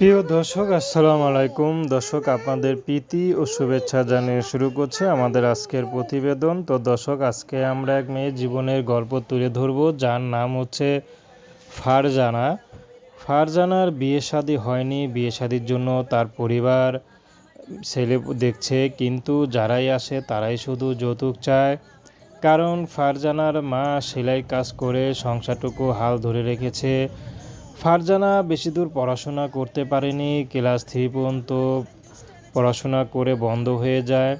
প্রিয় দর্শক, আসসালামু আলাইকুম। দর্শক, আপনাদের প্রীতি ও শুভেচ্ছা জানিয়ে শুরু করছে আমাদের আজকের প্রতিবেদন। তো দর্শক, আজকে আমরা এক মেয়ের জীবনের গল্প তুলে ধরব, যার নাম হচ্ছে ফারজানা। ফারজানার বিয়ে শাদী হয়নি, বিয়ে শাদির জন্য তার পরিবার, ছেলে দেখছে, কিন্তু যারাই আসে তারাই শুধু যৌতুক চায়। কারণ ফারজানার মা সেলাই কাজ করে, সংসারটুকু হাল ধরে রেখেছে। ফারজানা বেশি দূর পড়াশোনা করতে পারেনি, ক্লাস থ্রি পর্যন্ত পড়াশোনা করে বন্ধ হয়ে যায়।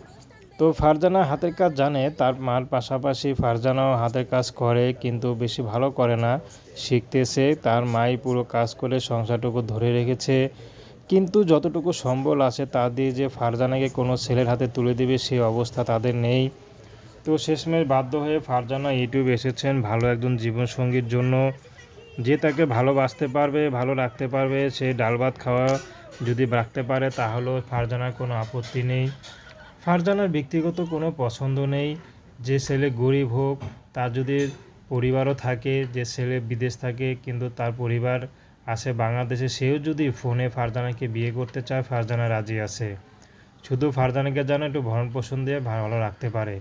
তো ফারজানা হাতের কাজ জানে, তার মার পাশাপাশি ফারজানাও হাতের কাজ করে, কিন্তু বেশি ভালো করে না, শিখতেছে। তার মাই পুরো কাজ করে সংসারটুকু ধরে রেখেছে। কিন্তু যতটুকু সম্বল আছে তা দিয়ে যে ফারজানাকে কোনো ছেলের হাতে তুলে দেবে সেই অবস্থা তাদের নেই। তো শেষমেশ বাধ্য হয়ে ফারজানা ইউটিউব এসেছেন ভালো একজন জীবনসঙ্গীর জন্য। যে তাকে ভালোবাসতে পারবে, ভালো রাখতে পারবে, সে ডাল ভাত খাওয়া যদি রাখতে পারে তাহলেও ফারজানার কোনো আপত্তি নেই। ফারজানার ব্যক্তিগত কোনো পছন্দ নেই। যে ছেলে গরিব হোক, তার যদি পরিবারও থাকে, যে ছেলে বিদেশ থাকে, কিন্তু তার পরিবার আছে বাংলাদেশে, সেও যদি ফোনে ফারজানাকে বিয়ে করতে চায়, ফারজানা রাজি আছে। শুধু ফারজানাকে যেন একটু ভরণ পোষণ দিয়ে ভালো রাখতে পারে।